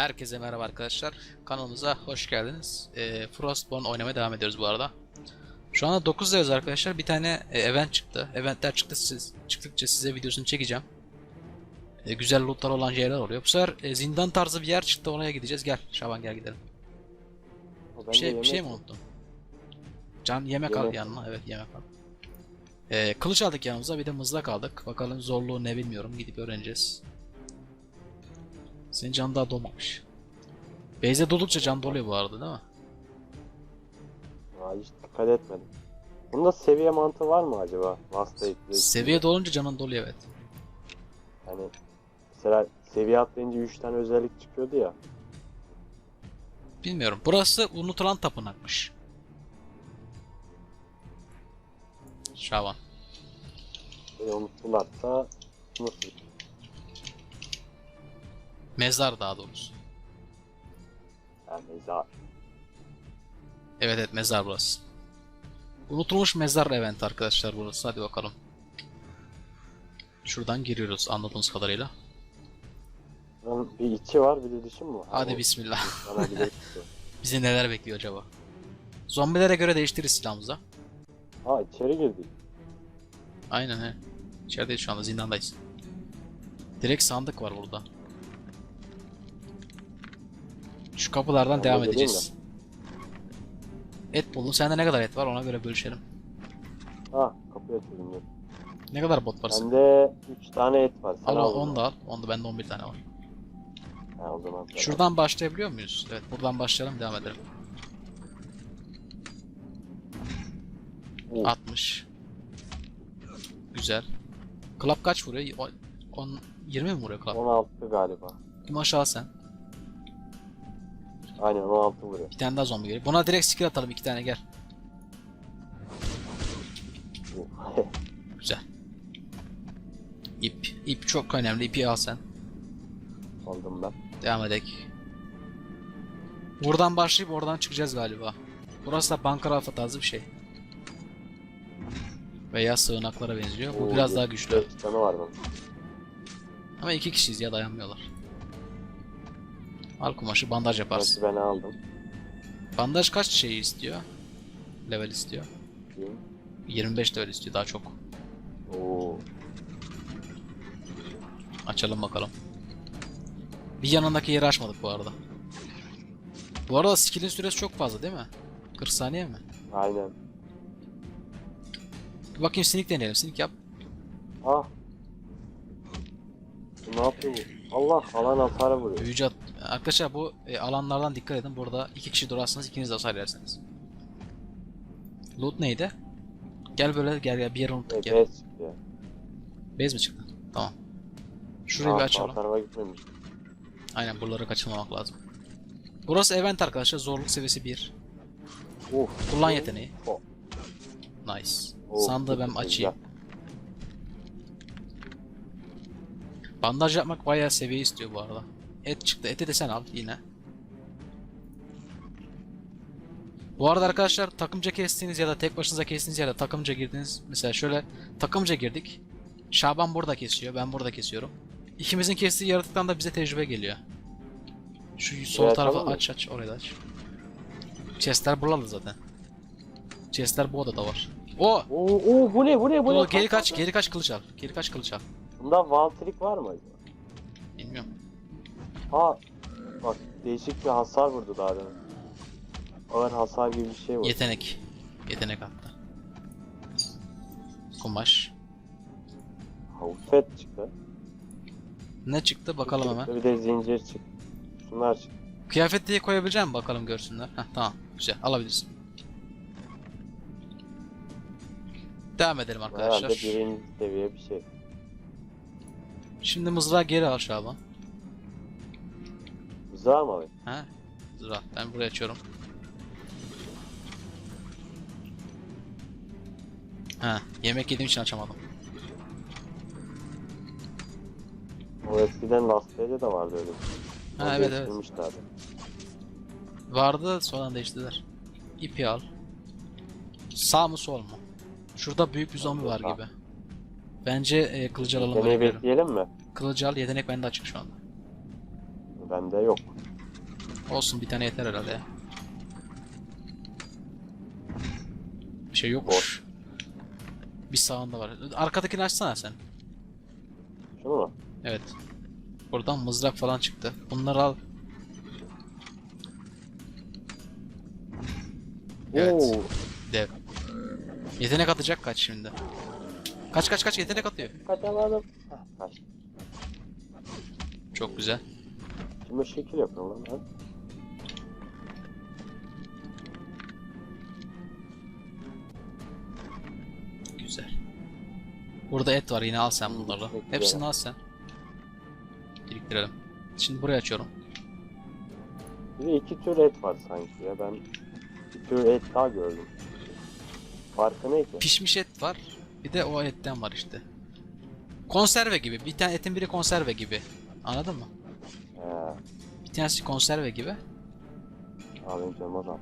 Herkese merhaba arkadaşlar. Kanalımıza hoş geldiniz. Ee, Frostborn oynamaya devam ediyoruz bu arada. Şu anda 9'dayız arkadaşlar. Bir tane e, event çıktı. Eventler çıktı siz, çıktıkça size videosunu çekeceğim. E, güzel lootlar olan yerler oluyor. Bu sefer e, zindan tarzı bir yer çıktı. Oraya gideceğiz. Gel Şaban gel gidelim. Bir şey, bir şey mi unuttum? Can yemek al yanına. Evet yemek al. E, kılıç aldık yanımıza. Bir de mızrak aldık. Bakalım zorluğu ne bilmiyorum. Gidip öğreneceğiz. Senin can daha dolmamış. Beyze doldukça can doluyor bu arada değil mi? Aa, hiç dikkat etmedim. Bunda seviye mantığı var mı acaba? Last. Seviye dolunca canın doluyor evet. Hani mesela seviye atlayınca 3 tane özellik çıkıyordu ya. Bilmiyorum. Burası unutulan tapınakmış. Şaban. Böyle unuttularsa nasıl? Mezar daha doğrusu. Yani mezar. Evet evet mezar burası. Unutulmuş mezar event arkadaşlar burası. Hadi bakalım. Şuradan giriyoruz anladığımız kadarıyla. Bir içi var bir de dışı mı? var? Hadi bismillah. Bana bir de içi. Bizi neler bekliyor acaba? Zombilere göre değiştiririz silahımıza. Aa içeri girdik. Aynen he. İçerideyiz şu anda zindandayız. Direkt sandık var burada. Şu kapılardan Tamam, devam edeceğiz. Et buldum. Sende ne kadar et var ona göre bölüşelim. Ha kapıyı açalım dur. Ne kadar bot var? Bende 3 tane et var. Sen Al onu da al. Onda bende 11 tane var. Ha, o zaman. Şuradan başlayabiliyor muyuz? Evet buradan başlayalım devam edelim. Oo, 60. Güzel. Club kaç vuruyor? 10 20 mi vuruyor Club? 16 galiba. Kim aşağı sen? Aynen 16 vuruyor. Bir tane daha zombi geliyor. Buna direkt skill atalım iki tane gel. Güzel. İp. İp çok önemli. İpi al sen. Aldım ben. Devam edek. Buradan başlayıp oradan çıkacağız galiba. Burası da banka rafı tarzı bir şey. Veya sığınaklara benziyor. Bu Oo, biraz bir- daha güçlü. canı var bunun. Ama iki kişiyiz ya dayanmıyorlar. Al kumaşı bandaj yaparsın. Ben aldım. Bandaj kaç şey istiyor? Level istiyor. Diyeyim. 25 level istiyor daha çok. Oo. Açalım bakalım. Bir yanındaki yeri açmadık bu arada. Bu arada skill'in süresi çok fazla değil mi? 40 saniye mi? Aynen. Bir bakayım sneak deneyelim. Sneak yap. Ah. Ne yapıyor bu? Allah alan hasara vuruyor. Büyücü at. Arkadaşlar bu e, alanlardan dikkat edin. Burada iki kişi durarsanız ikiniz de hasar yersiniz. Loot neydi? Gel böyle gel gel bir yere unuttuk gel. Evet çıktı ya. Base mi çıktı? Tamam. Şurayı bir açalım. tarafa gitmemiş. Aynen buraları kaçırmamak lazım. Burası event arkadaşlar. Zorluk seviyesi 1. Uf. Kullan yeteneği. Oh. Nice. Oh, Sandığı ben açayım. güzel. Bandaj yapmak bayağı seviye istiyor bu arada. Et çıktı. Eti de sen al yine. Bu arada arkadaşlar takımca kestiğiniz ya da tek başınıza kestiğiniz ya da takımca girdiğiniz mesela şöyle takımca girdik. Şaban burada kesiyor, ben burada kesiyorum. İkimizin kestiği yaratıktan da bize tecrübe geliyor. Şu sol Evet, tarafa tamam aç aç orayı da aç. Chestler buralı zaten. Chestler bu odada var. O! Oo, oo bu ne bu ne bu ne? geri kaç, geri kaç kılıç al. Geri kaç kılıç al. Bunda Valtrik var mı acaba? Bilmiyorum. Aa. Bak değişik bir hasar vurdu daha demin. Ağır hasar gibi bir şey var. Yetenek. Yetenek attı. Kumaş. Havfet çıktı. Ne çıktı bakalım hemen. Bir de zincir çıktı. Şunlar çıktı. Kıyafet diye koyabileceğim bakalım görsünler. Heh, tamam güzel alabilirsin. Devam edelim Herhalde arkadaşlar. birinci seviye bir şey. Şimdi mızrağı geri al Şaban. Güzel mi abi? Ha? Mızrağı. Ben buraya açıyorum. Ha, yemek yediğim için açamadım. O eskiden Last Day'de de vardı öyle. Ha Onu evet evet. değiştirmişlerdi. Vardı sonradan değiştirdiler. İpi al. Sağ mı sol mu? Şurada büyük bir zombi var gibi. Bence e, kılıcı alalım Yeteneği bekleyelim mi? Kılıcı al yetenek bende açık şu anda. Bende yok. Olsun bir tane yeter herhalde ya. Bir şey yokmuş. Bir sağında var. Arkadakini açsana sen. Şunu mu? Evet. Buradan mızrak falan çıktı. Bunları al. Evet. Oo, Dev. Yetenek atacak kaç şimdi? Kaç kaç kaç yetenek atıyor. kaçamadım. Kaç. Çok güzel. Şimdi şekil yapıyorum lan ben. Güzel. Burada et var yine al sen bunları. Peki Hepsini ya. al sen. Biriktirelim. Şimdi burayı açıyorum. Bir de iki tür et var sanki ya. Ben bir tür et daha gördüm. Farkı ne ki? Pişmiş et var. Bir de o etten var işte. Konserve gibi. Bir tane etin biri konserve gibi. Anladın mı? He, Bir tanesi konserve gibi. alayım canım o zaman.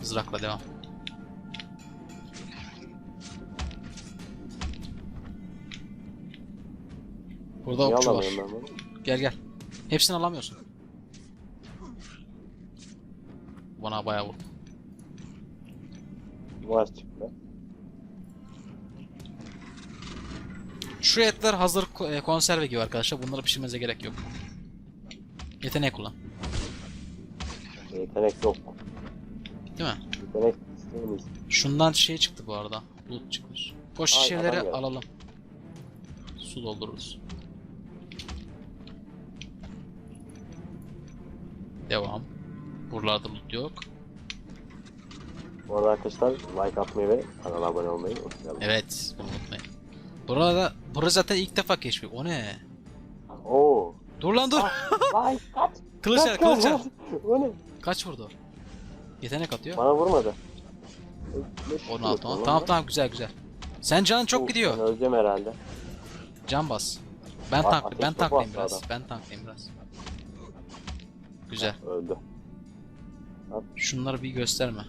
Mızrakla devam. Burada Niye okçu var. alamıyorum ben bunu? Gel gel. Hepsini alamıyorsun. Bana bayağı vurdu. Var çıktı. Şu etler hazır konserve gibi arkadaşlar. Bunları pişirmenize gerek yok. Yetenek kullan. Yetenek yok. Değil mi? Yetenek isteyemeyiz. Şundan şey çıktı bu arada. Loot çıkmış. Boş Ay, şişeleri adam alalım. Su doldururuz. Devam. Buralarda loot yok. Bu arada arkadaşlar like atmayı ve kanala abone olmayı unutmayalım. Evet, bunu unutmayın. Burada, burası zaten ilk defa keşfi. O ne? Oo. Dur lan dur. Ay kaç. Kılıç kaç, kılıç kaç. O ne? Kaç vurdu? Yetenek atıyor. Bana vurmadı. Ne şükür 16 olsun tamam. lan Tamam güzel güzel. Sen canın çok gidiyor. Ben öleceğim herhalde. Can bas. Ben A- tank ateş ben topu tanklayayım attı biraz. adam. Ben tanklayayım biraz. Güzel. Öldü. Şunları bir gösterme.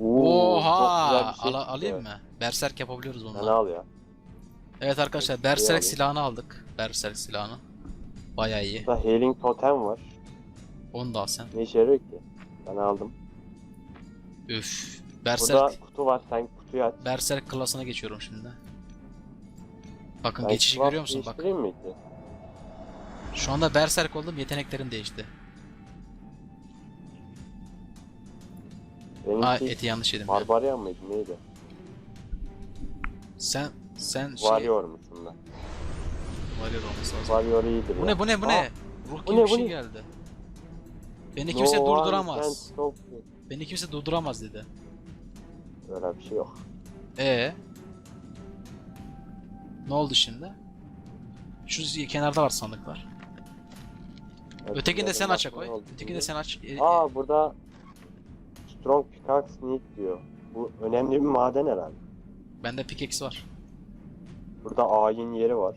Oo, Oha! çok güzel bir şey Ala- çıktı. alayım mı? Berserk yapabiliyoruz Sen bununla. al ya. Evet arkadaşlar Berserk alayım. silahını aldık. Berserk silahını. Bayağı iyi. Burada healing totem var. Onu da al sen. Ne işe yarıyor ki? Ben aldım. Üf. Burada Berserk kutu var. Sen kutuyu aç. Berserk klasına geçiyorum şimdi. Bakın Ben geçişi görüyor musun? Bak. değiştireyim mi ki? Şu anda Berserk oldum. Yeteneklerim değişti. Benimki Aa eti yanlış yedim. ya. Barbarian mıydı neydi? Sen sen şey Warrior'muş bunda. Warrior olması lazım. Warrior iyidir Bu ya. ne bu ne bu ne? Ruh bu gibi ne, bir bu şey ne? geldi. Beni kimse no one durduramaz. can stop you. Beni kimse durduramaz dedi. Öyle bir şey yok. Ee. Ne oldu şimdi? Şu kenarda var sandıklar. Evet, Ötekini de sen aç aklına koy. oldu Ötekini şimdi. de sen aç. E, e, Aa burada Strong Pickaxe Need diyor. Bu önemli bir maden herhalde. Bende pickaxe var. Burada ayin yeri var.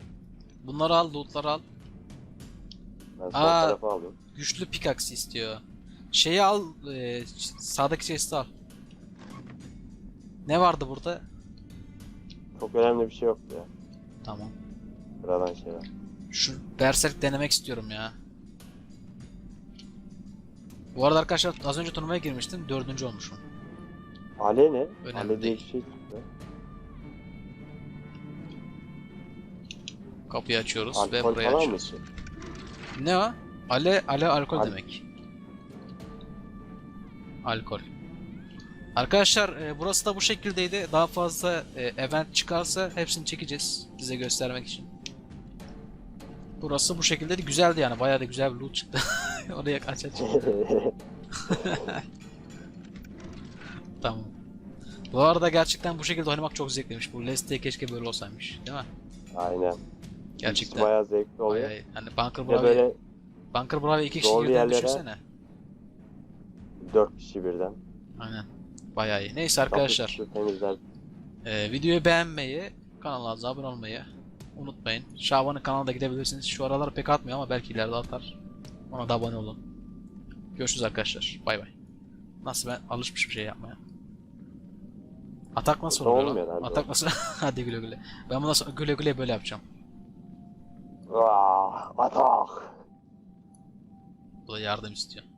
Bunları al, lootları al. Ben sol Aa. tarafa alayım. Güçlü pickaxe istiyor. Şeyi al, e, sağdaki chest'i al. Ne vardı burada? Çok önemli bir şey yoktu ya. Tamam. Sıradan şeyler. Şu Berserk denemek istiyorum ya. Bu arada arkadaşlar az önce turnuvaya girmiştim. Dördüncü olmuşum. Ale ne? Önemli Ale diye değil. bir şey çıktı. Kapıyı açıyoruz ve Alkol burayı falan mı açıyoruz. ki? Ne o? Ale, ale alkol Al- demek. Alkol. Arkadaşlar e, burası da bu şekildeydi. Daha fazla e, event çıkarsa hepsini çekeceğiz size göstermek için. Burası bu şekildeydi. Güzeldi yani. Bayağı da güzel bir loot çıktı. Oraya kaç aç. Tamam. Bu arada gerçekten bu şekilde oynamak çok zevkliymiş. Bu Leste keşke böyle olsaymış. Değil mi? Aynen. Gerçekten. Bayağı zevkli oluyor. Bayağı. Hani Bunker Bravo, böyle Bunker Bravo iki kişi birden yerlere- düşünsene. dört kişi birden. Aynen. Bayağı iyi. Neyse arkadaşlar. kutusu temizler. e, videoyu beğenmeyi, kanalımıza abone olmayı unutmayın. Şaban'ın kanalına da gidebilirsiniz. Şu aralar pek atmıyor ama belki ileride atar. Ona da abone olun. Görüşürüz arkadaşlar. Bay bay. Nasıl ben alışmış bir şey yapmaya. Atak nasıl oluyor Atak nasıl? Hadi güle güle. Ben bundan sonra güle güle böyle yapacağım. Vah, atak. Bu da yardım istiyor.